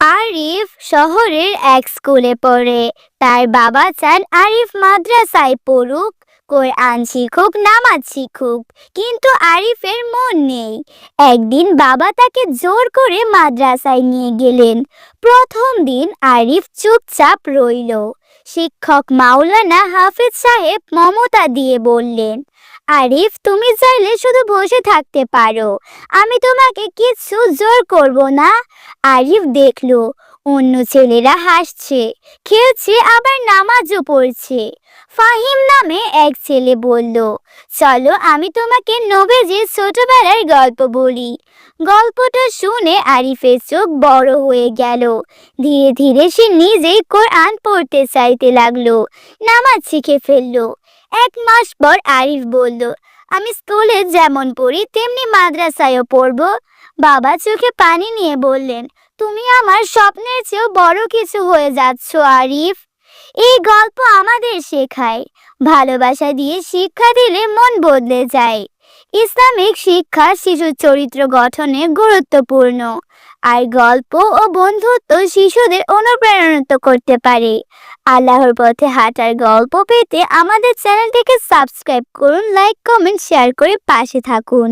আরিফ শহরের এক স্কুলে পড়ে। তার বাবা চান আরিফ মাদ্রাসায় পড়ুক, কোরআন শিখুক, নামাজ শিখুক, কিন্তু আরিফের মন নেই। একদিন বাবা তাকে জোর করে মাদ্রাসায় নিয়ে গেলেন। প্রথম দিন আরিফ চুপচাপ রইল। শিক্ষক মাওলানা হাফিজ সাহেব মমতা দিয়ে বললেন আরিফ, তুমি চাইলে শুধু বসে থাকতে পারো। আমি তোমাকে কিচ্ছু জোর করব না। আরিফ দেখল, অন্য ছেলেরা হাসছে, খেলছে, আবার নামাজও পড়ছে। ফাহিম নামে এক ছেলে বলল, চলো, আমি তোমাকে নবেজের ছোটবেলার গল্প বলি। গল্পটা শুনে আরিফের চোখ বড় হয়ে গেল। ধীরে ধীরে সে নিজেই কোরআন পড়তে চাইতে লাগল, নামাজ শিখে ফেলল। এক মাস পর আরিফ বলল, আমি স্কুলে যেমন পড়ি, তেমনি মাদ্রাসায়ও পড়ব। বাবা চোখে পানি নিয়ে বললেন, তুমি আমার স্বপ্নের চেয়েও বড় কিছু হয়ে যাচ্ছ, আরিফ। এই গল্প আমাদের শেখায়। ভালোবাসা দিয়ে শিক্ষা দিলে মন বদলে যায়। ইসলামিক শিক্ষা শিশুর চরিত্র গঠনে গুরুত্বপূর্ণ। আর গল্প ও বন্ধুত্ব শিশুদের অনুপ্রেরণিত করতে পারে। আল্লাহর পথে হাঁটার গল্প পেতে আমাদের চ্যানেলটিকে সাবস্ক্রাইব করুন, লাইক, কমেন্ট, শেয়ার করে পাশে থাকুন।